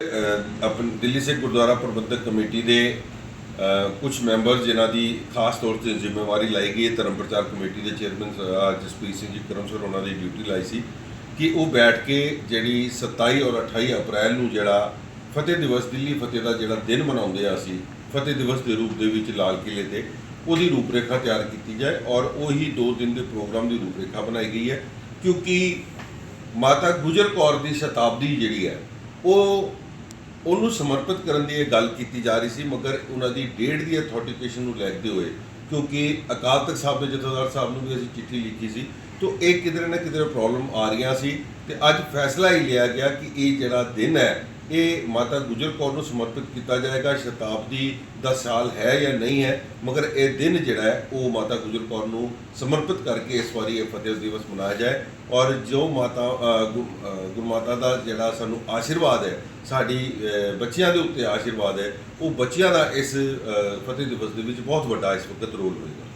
ਅ, Delhi Sikh Gurdwara Prabandhak committee ਦੇ ਕੁਝ member ਜਿਨ੍ਹਾਂ ਦੀ ਖਾਸ ਤੌਰ ਤੇ ਜ਼ਿੰਮੇਵਾਰੀ ਲਾਈ ਗਈ ਹੈ ਧਰਮ ਪ੍ਰਚਾਰ ਕਮੇਟੀ ਦੇ ਚੇਅਰਮੈਨ ਸਰਦਾਰ ਜਸਪ੍ਰੀਤ ਸਿੰਘ ਜੀ ਕਰਮ ਸਰ ਉਹਨਾਂ ਦੀ ਡਿਊਟੀ ਲਾਈ ਸੀ ਕਿ ਉਹ ਬੈਠ ਕੇ ਜਿਹੜੀ 27 ਔਰ 28 ਅਪ੍ਰੈਲ ਨੂੰ ਜਿਹੜਾ ਫਤਿਹ ਦਿਵਸ ਦਿੱਲੀ ਫਤਿਹ ਦਾ ਜਿਹੜਾ ਦਿਨ ਮਨਾਉਂਦੇ ਆ ਅਸੀਂ ਫਤਿਹ ਦਿਵਸ ਦੇ ਰੂਪ ਦੇ ਵਿੱਚ ਲਾਲ ਕਿਲੇ ਤੇ ਉਹਦੀ ਰੂਪਰੇਖਾ ਤਿਆਰ ਕੀਤੀ ਜਾਏ ਔਰ ਉਹੀ 2 ਦਿਨ ਦੇ ਪ੍ਰੋਗਰਾਮ ਦੀ ਰੂਪਰੇਖਾ ਬਣਾਈ ਗਈ ਹੈ ਕਿਉਂਕਿ ਮਾਤਾ ਗੁਜਰ ਕੌਰ ਦੀ ਸ਼ਤਾਬਦੀ ਜਿਹੜੀ ਹੈ ਉਹ ਉਹਨੂੰ ਸਮਰਪਿਤ ਕਰਨ ਦੀ ਇਹ ਗੱਲ ਕੀਤੀ ਜਾ ਰਹੀ ਸੀ, ਮਗਰ ਉਹਨਾਂ ਦੀ ਡੇਟ ਦੀ ਅਥੈਂਟੀਕੇਸ਼ਨ ਨੂੰ ਲੈਂਦੇ ਹੋਏ, ਕਿਉਂਕਿ ਅਕਾਲ ਤਖਤ ਸਾਹਿਬ ਦੇ ਜਥੇਦਾਰ ਸਾਹਿਬ ਨੂੰ ਵੀ ਅਸੀਂ ਚਿੱਠੀ ਲਿਖੀ ਸੀ, ਤੋਂ ਇਹ ਕਿਧਰੇ ਨਾ ਕਿਧਰੇ ਪ੍ਰੋਬਲਮ ਆ ਰਹੀਆਂ ਸੀ, ਤੇ ਅੱਜ ਫੈਸਲਾ ਹੀ ਲਿਆ ਗਿਆ ਕਿ ਇਹ ਜਿਹੜਾ ਦਿਨ ਹੈ ਇਹ ਮਾਤਾ ਗੁਜਰ ਕੌਰ ਨੂੰ ਸਮਰਪਿਤ ਕੀਤਾ ਜਾਏਗਾ ਸ਼ਤਾਬਦੀ ਦਾ ਸਾਲ ਹੈ ਜਾਂ ਨਹੀਂ ਹੈ ਮਗਰ ਇਹ ਦਿਨ ਜਿਹੜਾ ਹੈ ਉਹ ਮਾਤਾ ਗੁਜਰ ਕੌਰ ਨੂੰ ਸਮਰਪਿਤ ਕਰਕੇ ਇਸ ਵਾਰੀ ਇਹ ਫਤਿਹ ਦਿਵਸ ਮਨਾਇਆ ਜਾਏ। ਔਰ ਜੋ ਮਾਤਾ ਅ, ਗੁ- ਦਾ ਜਿਹੜਾ ਸਾਨੂੰ ਆਸ਼ੀਰਵਾਦ ਹੈ ਸਾਡੀ ਬੱਚਿਆਂ ਦੇ ਉੱਤੇ ਆਸ਼ੀਰਵਾਦ ਹੈ ਉਹ ਬੱਚਿਆਂ ਦਾ ਇਸ ਫਤਿਹ ਦਿਵਸ ਦੇ ਵਿੱਚ ਬਹੁਤ ਵੱਡਾ ਇਸ ਵਕਤ ਰੋਲ ਹੋਏਗਾ।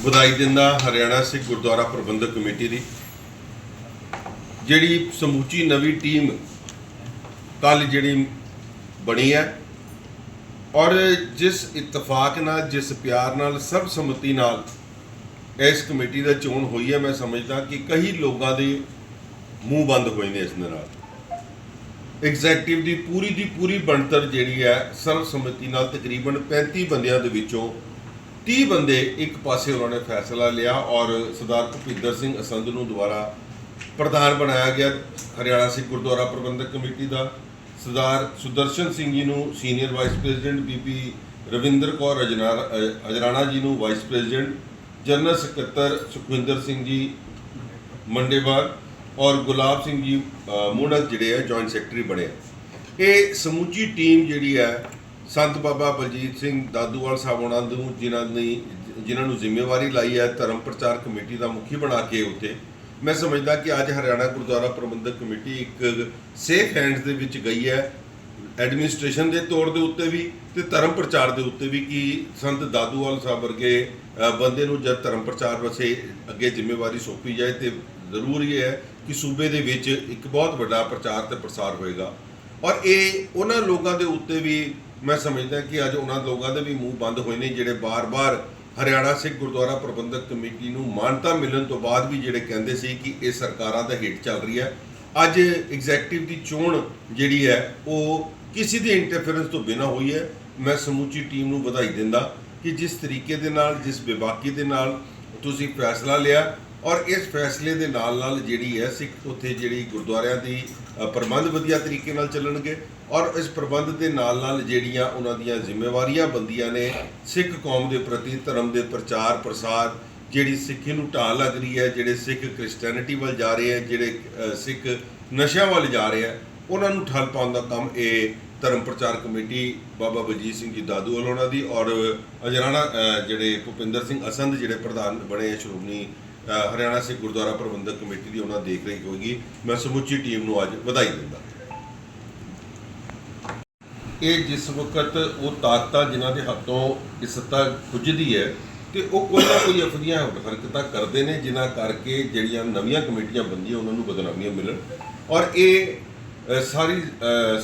ਵਧਾਈ ਦਿੰਦਾ ਹਰਿਆਣਾ ਸਿੱਖ ਗੁਰਦੁਆਰਾ ਪ੍ਰਬੰਧਕ ਕਮੇਟੀ ਦੀ। ਜਿਹੜੀ ਸਮੂਚੀ ਨਵੀਂ ਟੀਮ ਕੱਲ ਜਿਹੜੀ ਬਣੀ ਹੈ ਔਰ ਜਿਸ ਇਤਫਾਕ ਨਾਲ, ਜਿਸ ਪਿਆਰ ਨਾਲ ਸਰਬ ਸੰਮਤੀ ਨਾਲ ਇਸ ਕਮੇਟੀ ਦਾ ਚੋਣ ਹੋਈ ਹੈ, ਮੈਂ ਸਮਝਦਾ ਕਿ ਕਈ ਲੋਕਾਂ ਦੇ ਮੂੰਹ ਬੰਦ ਹੋਏ ਨੇ ਇਸ ਦੇ ਨਾਲ। ਐਗਜ਼ੈਕਟਿਵ ਦੀ ਪੂਰੀ ਦੀ ਪੂਰੀ ਬਣਤਰ ਜਿਹੜੀ ਹੈ ਸਰਬ ਸੰਮਤੀ ਨਾਲ ਤਕਰੀਬਨ 35 ਬੰਦਿਆਂ ਦੇ ਵਿੱਚੋਂ 30 ਬੰਦੇ ਇੱਕ ਪਾਸੇ ਉਹਨਾਂ ਨੇ ਫੈਸਲਾ ਲਿਆ ਔਰ ਸਰਦਾਰ ਭੁਪਿੰਦਰ ਸਿੰਘ ਅਸੰਧ ਨੂੰ ਦੁਬਾਰਾ ਪ੍ਰਧਾਨ ਬਣਾਇਆ ਗਿਆ ਹਰਿਆਣਾ ਸਿੱਖ ਗੁਰਦੁਆਰਾ ਪ੍ਰਬੰਧਕ ਕਮੇਟੀ ਦਾ। ਸਰਦਾਰ ਸੁਦਰਸ਼ਨ ਸਿੰਘ ਜੀ ਨੂੰ ਸੀਨੀਅਰ ਵਾਈਸ ਪ੍ਰੈਜ਼ੀਡੈਂਟ ਬੀਬੀ ਰਵਿੰਦਰ ਕੌਰ ਅਜਨਾਰ- ਅਜਰਾਣਾ ਜੀ ਨੂੰ ਵਾਈਸ ਪ੍ਰੈਜ਼ੀਡੈਂਟ ਜਨਰਲ ਸਕੱਤਰ ਸੁਖਵਿੰਦਰ ਸਿੰਘ ਜੀ ਮੰਡੇਵਾਲ ਔਰ ਗੁਲਾਬ ਸਿੰਘ ਜੀ ਅ, ਜਿਹੜੇ ਆ ਜੁਆਇੰਟ ਸੈਕਟਰੀ ਬਣੇ ਇਹ ਸਮੁੱਚੀ ਟੀਮ ਜਿਹੜੀ ਹੈ ਸੰਤ ਬਾਬਾ ਬਲਜੀਤ ਸਿੰਘ ਦਾਦੂਵਾਲ ਸਾਹਿਬ ਉਹਨਾਂ ਨੂੰ ਜਿਨ੍ਹਾਂ ਨੇ ਜਿਨ੍ਹਾਂ ਨੂੰ ਜ਼ਿੰਮੇਵਾਰੀ ਲਾਈ ਹੈ ਧਰਮ ਪ੍ਰਚਾਰ ਕਮੇਟੀ ਦਾ ਮੁਖੀ ਬਣਾ ਕੇ ਉੱਤੇ ਮੈਂ ਸਮਝਦਾ ਕਿ ਅੱਜ ਹਰਿਆਣਾ ਗੁਰਦੁਆਰਾ ਪ੍ਰਬੰਧਕ ਕਮੇਟੀ ਇੱਕ ਸੇਫ ਹੈਂਡਸ ਦੇ ਵਿੱਚ ਗਈ ਹੈ। ਐਡਮਿਨਿਸਟ੍ਰੇਸ਼ਨ ਦੇ ਤੌਰ ਦੇ ਉੱਤੇ ਵੀ ਤੇ ਧਰਮ ਪ੍ਰਚਾਰ ਦੇ ਉੱਤੇ ਵੀ ਕਿ ਸੰਤ ਦਾਦੂਵਾਲ ਸਾਹਿਬ ਵਰਗੇ ਬੰਦੇ ਨੂੰ ਜਦ ਧਰਮ ਪ੍ਰਚਾਰ ਵਸੇ ਅੱਗੇ ਜ਼ਿੰਮੇਵਾਰੀ ਸੌਂਪੀ ਜਾਏ ਤੇ ਜ਼ਰੂਰ ਇਹ ਹੈ ਕਿ ਸੂਬੇ ਦੇ ਵਿੱਚ ਇੱਕ ਬਹੁਤ ਵੱਡਾ ਪ੍ਰਚਾਰ ਤੇ ਪ੍ਰਸਾਰ ਹੋਏਗਾ। ਔਰ ਇਹ ਉਹਨਾਂ ਲੋਕਾਂ ਦੇ ਉੱਤੇ ਵੀ ਮੈਂ ਸਮਝਦਾ ਕਿ ਅੱਜ ਉਹਨਾਂ ਲੋਕਾਂ ਦੇ ਵੀ ਮੂੰਹ ਬੰਦ ਹੋਏ ਨੇ ਜਿਹੜੇ ਬਾਰ-ਬਾਰ ਹਰਿਆਣਾ ਸਿੱਖ ਗੁਰਦੁਆਰਾ ਪ੍ਰਬੰਧਕ ਕਮੇਟੀ ਨੂੰ ਮਾਨਤਾ ਮਿਲਣ ਤੋਂ ਬਾਅਦ ਵੀ ਜਿਹੜੇ ਕਹਿੰਦੇ ਸੀ ਕਿ ਇਹ ਸਰਕਾਰਾਂ ਦਾ ਹੇਠ ਚੱਲ ਰਹੀ ਹੈ, ਅੱਜ ਐਗਜ਼ੈਕਟਿਵ ਦੀ ਚੋਣ ਜਿਹੜੀ ਹੈ, ਉਹ ਕਿਸੇ ਦੇ ਇੰਟਰਫੇਰੈਂਸ ਤੋਂ ਬਿਨਾਂ ਹੋਈ ਹੈ। ਮੈਂ ਸਮੂਚੀ ਟੀਮ ਨੂੰ ਵਧਾਈ ਦਿੰਦਾ ਕਿ ਜਿਸ ਤਰੀਕੇ ਦੇ ਨਾਲ, ਜਿਸ ਬੇਬਾਕੀ ਦੇ ਨਾਲ ਤੁਸੀਂ ਫੈਸਲਾ ਲਿਆ ਔਰ ਇਸ ਫੈਸਲੇ ਦੇ ਨਾਲ ਨਾਲ ਜਿਹੜੀ ਹੈ ਸਿੱਖ ਉੱਥੇ ਜਿਹੜੀ ਗੁਰਦੁਆਰਿਆਂ ਦੀ ਪ੍ਰਬੰਧ ਵਧੀਆ ਤਰੀਕੇ ਨਾਲ ਚੱਲਣਗੇ। ਔਰ ਇਸ ਪ੍ਰਬੰਧ ਦੇ ਨਾਲ ਨਾਲ ਜਿਹੜੀਆਂ ਉਹਨਾਂ ਦੀਆਂ ਜ਼ਿੰਮੇਵਾਰੀਆਂ ਬੰਦੀਆਂ ਨੇ, ਸਿੱਖ ਕੌਮ ਦੇ ਪ੍ਰਤੀ, ਧਰਮ ਦੇ ਪ੍ਰਚਾਰ ਪ੍ਰਸਾਰ, ਜਿਹੜੀ ਸਿੱਖੀ ਨੂੰ ਢਾਲ ਲੱਗ ਰਹੀ ਹੈ, ਜਿਹੜੇ ਸਿੱਖ ਕ੍ਰਿਸਚੀਅਨਿਟੀ ਵੱਲ ਜਾ ਰਹੇ ਹੈ, ਜਿਹੜੇ ਸਿੱਖ ਨਸ਼ਿਆਂ ਵੱਲ ਜਾ ਰਹੇ ਹੈ, ਉਹਨਾਂ ਨੂੰ ਠੱਲ ਪਾਉਣ ਦਾ ਕੰਮ ਇਹ ਧਰਮ ਪ੍ਰਚਾਰ ਕਮੇਟੀ ਬਾਬਾ ਬਲਜੀਤ ਸਿੰਘ ਜੀ ਦਾਦੂ ਵੱਲੋਂ ਉਹਨਾਂ ਦੀ ਔਰ ਅਜਰਾਣਾ ਜਿਹੜੇ ਭੁਪਿੰਦਰ ਸਿੰਘ ਅਸੰਧ ਜਿਹੜੇ ਪ੍ਰਧਾਨ ਬਣੇ ਸ਼੍ਰੋਮਣੀ ਹਰਿਆਣਾ ਸਿੱਖ ਗੁਰਦੁਆਰਾ ਪ੍ਰਬੰਧਕ ਕਮੇਟੀ ਦੀ ਉਹਨਾਂ ਦੇਖ ਰਹੀ ਹੋਏਗੀ। ਮੈਂ ਸਮੁੱਚੀ ਟੀਮ ਨੂੰ ਅੱਜ ਵਧਾਈ ਦਿੰਦਾ। ਇਹ ਜਿਸ ਵਕਤ ਉਹ ਤਾਕਤਾਂ ਜਿਨ੍ਹਾਂ ਦੇ ਹੱਥੋਂ ਇਹ ਸੱਤਾ ਖੁੱਜਦੀ ਹੈ ਤੇ ਉਹ ਕੋਈ ਨਾ ਕੋਈ ਅਫਦੀਆਂ ਹਰਕਤਾਂ ਕਰਦੇ ਨੇ, ਜਿਨ੍ਹਾਂ ਕਰਕੇ ਜਿਹੜੀਆਂ ਨਵੀਆਂ ਕਮੇਟੀਆਂ ਬੰਦੀਆਂ ਉਹਨਾਂ ਨੂੰ ਬਦਨਾਮੀਆਂ ਮਿਲਣ। ਔਰ ਇਹ ਸਾਰੀ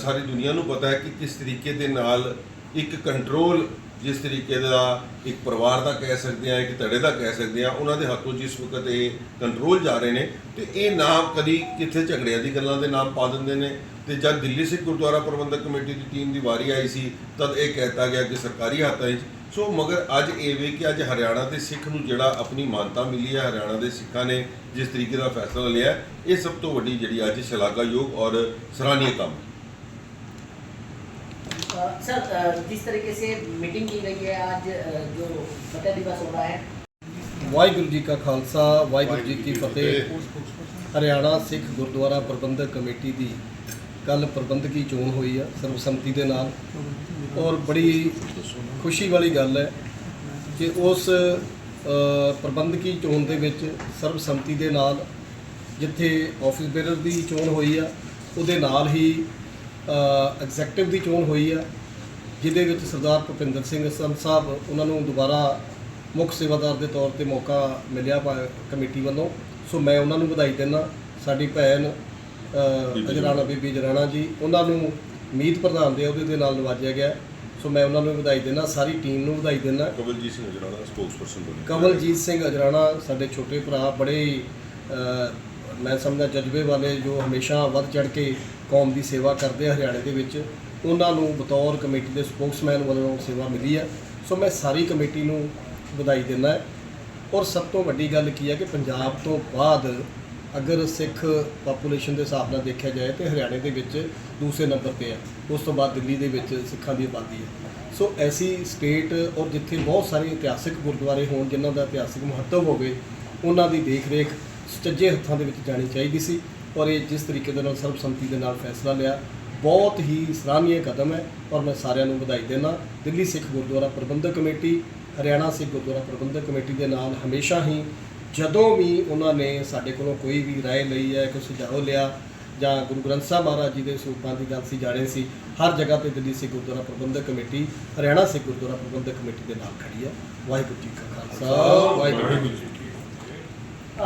ਸਾਰੀ ਦੁਨੀਆ ਨੂੰ ਪਤਾ ਹੈ ਕਿ ਕਿਸ ਤਰੀਕੇ ਦੇ ਨਾਲ ਇੱਕ ਕੰਟਰੋਲ ਜਿਸ ਤਰੀਕੇ ਦਾ ਇੱਕ ਪਰਿਵਾਰ ਦਾ ਕਹਿ ਸਕਦੇ ਆ ਇੱਕ ਧੜੇ ਦਾ ਕਹਿ ਸਕਦੇ ਆ ਉਹਨਾਂ ਦੇ ਹੱਥੋਂ ਜਿਸ ਵਕਤ ਇਹ ਕੰਟਰੋਲ ਜਾ ਰਹੇ ਨੇ ਤੇ ਇਹ ਨਾਮ ਕਦੀ ਕਿੱਥੇ ਝਗੜਿਆਂ ਦੀ ਗੱਲਾਂ ਦੇ ਨਾਮ ਪਾ ਦਿੰਦੇ ਨੇ ਤੇ ਜਦ ਦਿੱਲੀ ਸਿੱਖ ਗੁਰਦੁਆਰਾ ਪ੍ਰਬੰਧਕ ਕਮੇਟੀ ਦੀ ਟੀਮ ਦੀ ਵਾਰੀ ਆਈ ਸੀ, ਤਦ ਇਹ ਕਹਿਤਾ ਗਿਆ ਕਿ ਸਰਕਾਰੀ ਹੱਥਾਂ 'ਚ ਸੋ ਮਗਰ ਅੱਜ ਇਹ ਵੀ ਕਿ ਅੱਜ ਹਰਿਆਣਾ ਦੇ ਸਿੱਖ ਨੂੰ ਜਿਹੜਾ ਆਪਣੀ ਮਾਨਤਾ ਮਿਲੀ ਹੈ, ਹਰਿਆਣਾ ਦੇ ਸਿੱਖਾਂ ਨੇ ਜਿਸ ਤਰੀਕੇ ਦਾ ਫੈਸਲਾ ਲਿਆ, ਇਹ ਸਭ ਤੋਂ ਵੱਡੀ ਜਿਹੜੀ ਅੱਜ ਸ਼ਲਾਘਾਯੋਗ ਔਰ ਸਰਾਹਨੀय ਕੰਮ ਹੈ। सर अ, जिस तरीके से मीटिंग की गई है आज अ, जो फतेह दिवस हो रहा है ਵਾਹਿਗੁਰੂ ਜੀ ਕਾ ਖਾਲਸਾ ਵਾਹਿਗੁਰੂ ਜੀ ਕੀ ਫਤਿਹ ਹਰਿਆਣਾ ਸਿੱਖ ਗੁਰਦੁਆਰਾ ਪ੍ਰਬੰਧਕ ਕਮੇਟੀ ਦੀ ਕੱਲ ਪ੍ਰਬੰਧਕੀ ਚੋਣ ਹੋਈ ਆ ਸਰਬਸੰਮਤੀ ਦੇ ਨਾਲ ਔਰ ਬੜੀ ਖੁਸ਼ੀ ਵਾਲੀ ਗੱਲ ਹੈ ਕਿ ਉਸ ਅ, ਪ੍ਰਬੰਧਕੀ ਚੋਣ ਦੇ ਵਿੱਚ ਸਰਬਸੰਮਤੀ ਦੇ ਨਾਲ ਜਿੱਥੇ ਆਫਿਸ ਬੇਰਰ ਦੀ ਚੋਣ ਹੋਈ ਆ ਉਹਦੇ ਨਾਲ ਹੀ ਐਗਜ਼ੈਕਟਿਵ ਦੀ ਚੋਣ ਹੋਈ ਆ ਜਿਹਦੇ ਵਿੱਚ ਸਰਦਾਰ ਭੁਪਿੰਦਰ ਸਿੰਘ ਸੰਤ ਸਾਹਿਬ ਉਹਨਾਂ ਨੂੰ ਦੁਬਾਰਾ ਮੁੱਖ ਸੇਵਾਦਾਰ ਦੇ ਤੌਰ ਤੇ ਮੌਕਾ ਮਿਲਿਆ ਕਮੇਟੀ ਵੱਲੋਂ। ਸੋ ਮੈਂ ਉਹਨਾਂ ਨੂੰ ਵਧਾਈ ਦਿੰਦਾ ਸਾਡੀ ਭੈਣ ਅਜਰਾਣਾ ਬੀਬੀ ਅਜਰਾਣਾ ਜੀ ਉਹਨਾਂ ਨੂੰ ਮੀਤ ਪ੍ਰਧਾਨ ਦੇ ਅਹੁਦੇ ਦੇ ਨਾਲ ਨਵਾਜਿਆ ਗਿਆ। ਸੋ ਮੈਂ ਉਹਨਾਂ ਨੂੰ ਵਧਾਈ ਦਿੰਦਾ ਸਾਰੀ ਟੀਮ ਨੂੰ ਵਧਾਈ ਦਿੰਦਾ। ਕਵਲਜੀਤ ਸਿੰਘ ਜਿਹੜਾ ਸਪੋਕਸਪਰਸਨ ਬਣੇ। ਕਵਲਜੀਤ ਸਿੰਘ ਅਜਰਾਣਾ ਸਾਡੇ ਛੋਟੇ ਭਰਾ ਬੜੇ ਮੈਂ ਸਮਝਦਾ ਜਜ਼ਬੇ ਵਾਲੇ ਜੋ ਹਮੇਸ਼ਾ ਵੱਧ ਚੜ ਕੇ ਕੌਮ ਦੀ ਸੇਵਾ ਕਰਦੇ ਆ ਹਰਿਆਣੇ ਦੇ ਵਿੱਚ, ਉਹਨਾਂ ਨੂੰ ਬਤੌਰ ਕਮੇਟੀ ਦੇ ਸਪੋਕਸਮੈਨ ਵੱਲੋਂ ਸੇਵਾ ਮਿਲੀ ਹੈ। ਸੋ ਮੈਂ ਸਾਰੀ ਕਮੇਟੀ ਨੂੰ ਵਧਾਈ ਦਿੰਦਾ ਔਰ ਸਭ ਤੋਂ ਵੱਡੀ ਗੱਲ ਕੀ ਹੈ ਕਿ ਪੰਜਾਬ ਤੋਂ ਬਾਅਦ ਅਗਰ ਸਿੱਖ ਪਾਪੂਲੇਸ਼ਨ ਦੇ ਹਿਸਾਬ ਨਾਲ ਦੇਖਿਆ ਜਾਏ ਤੇ ਹਰਿਆਣੇ ਦੇ ਵਿੱਚ ਦੂਸਰੇ ਨੰਬਰ ਤੇ ਹੈ। ਉਸ ਤੋਂ ਬਾਅਦ ਦਿੱਲੀ ਦੇ ਵਿੱਚ ਸਿੱਖਾਂ ਦੀ ਆਬਾਦੀ ਹੈ। ਸੋ ਐਸੀ ਸਟੇਟ ਔਰ ਜਿੱਥੇ ਬਹੁਤ ਸਾਰੇ ਇਤਿਹਾਸਿਕ ਗੁਰਦੁਆਰੇ ਹੋਣ, ਜਿਨ੍ਹਾਂ ਦਾ ਇਤਿਹਾਸਿਕ ਮਹੱਤਵ ਹੋਵੇ, ਉਹਨਾਂ ਦੀ ਦੇਖ-ਰੇਖ ਸੁਚੱਜੇ ਹੱਥਾਂ ਦੇ ਵਿੱਚ ਜਾਣੀ ਚਾਹੀਦੀ ਸੀ, ਔਰ ਇਹ ਜਿਸ ਤਰੀਕੇ ਦੇ ਨਾਲ ਸਰਬਸੰਮਤੀ ਦੇ ਨਾਲ ਫੈਸਲਾ ਲਿਆ, ਬਹੁਤ ਹੀ ਸਰਾਹਨੀय ਕਦਮ ਹੈ, ਔਰ ਮੈਂ ਸਾਰਿਆਂ ਨੂੰ ਵਧਾਈ ਦਿੰਦਾ, ਦਿੱਲੀ ਸਿੱਖ ਗੁਰਦੁਆਰਾ ਪ੍ਰਬੰਧਕ ਕਮੇਟੀ, ਹਰਿਆਣਾ ਸਿੱਖ ਗੁਰਦੁਆਰਾ ਪ੍ਰਬੰਧਕ ਕਮੇਟੀ ਦੇ ਨਾਲ ਹਮੇਸ਼ਾ ਹੀ, ਜਦੋਂ ਵੀ ਉਹਨਾਂ ਨੇ ਸਾਡੇ ਕੋਲੋਂ ਕੋਈ ਵੀ ਰਾਏ ਲਈ ਹੈ, ਕੋਈ ਸੁਝਾਅ ਲਿਆ, ਜਾਂ ਗੁਰੂ ਗ੍ਰੰਥ ਸਾਹਿਬ ਮਹਾਰਾਜ ਜੀ ਦੇ ਸਰੂਪਾਂ ਦੀ ਗੱਲ ਸੀ ਜਾਣੇ ਸੀ, ਹਰ ਜਗ੍ਹਾ ਤੇ ਦਿੱਲੀ ਸਿੱਖ ਗੁਰਦੁਆਰਾ ਪ੍ਰਬੰਧਕ ਕਮੇਟੀ, ਹਰਿਆਣਾ ਸਿੱਖ ਗੁਰਦੁਆਰਾ ਪ੍ਰਬੰਧਕ ਕਮੇਟੀ ਦੇ ਨਾਲ ਖੜੀ ਹੈ। ਵਾਹਿਗੁਰੂ ਜੀ ਕਾ ਖਾਲਸਾ, ਵਾਹਿਗੁਰੂ ਜੀ